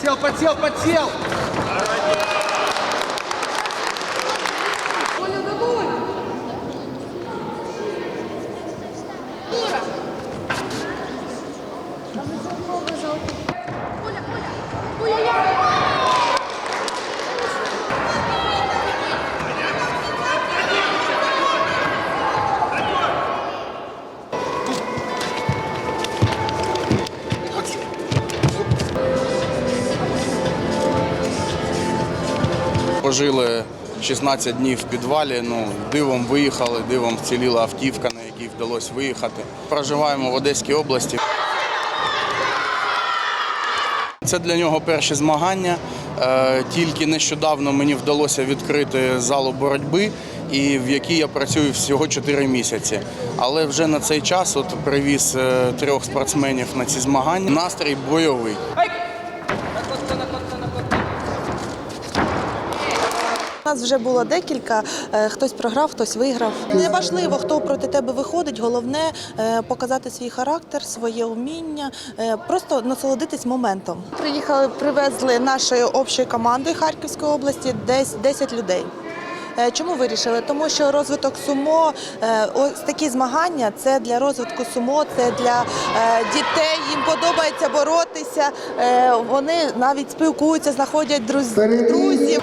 Подсел, подсел, подсел! Пожили 16 днів в підвалі. Ну, дивом виїхали, дивом вціліла автівка, на якій вдалося виїхати. Проживаємо в Одеській області. Це для нього перші змагання. Е, Тільки нещодавно мені вдалося відкрити залу боротьби, і в якій я працюю всього 4 місяці. Але вже на цей час от привіз е, трьох спортсменів на ці змагання. Настрій бойовий. Нас вже було декілька. е, Хтось програв, хтось виграв. Неважливо, хто проти тебе виходить. Головне е, показати свій характер, своє вміння, е, просто насолодитись моментом. Приїхали, привезли нашою общою командою Харківської області десь 10 людей. Чому вирішили? Тому що розвиток сумо, ось такі змагання це для розвитку сумо, це для дітей. Їм подобається боротися. Вони навіть спілкуються, знаходять друз- друзів.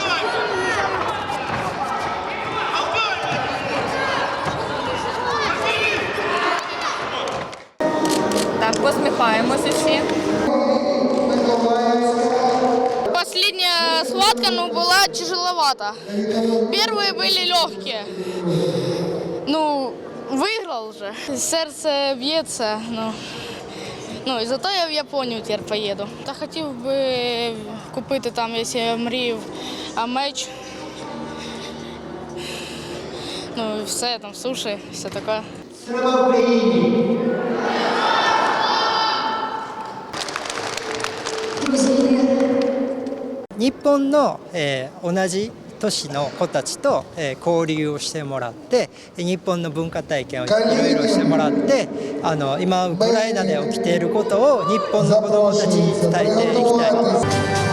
посміхаємося всі. Последняя схватка, ну, была тяжеловата. Первые были легкие. Ну, выиграл же. Серце б'ється, ну. Ну, і зато я в Японію тепер поїду. Та хотів би купити там, якщо я мріяв, а меч. Ну, і все там, суші, все таке. Слава Україні! 日本の、えー同じ都市の子たちと、えー交流をしてもらって日本の文化体験をいろいろしてもらってあの今ウクライナで起きていることを日本の子どもたちに伝えていきたいです。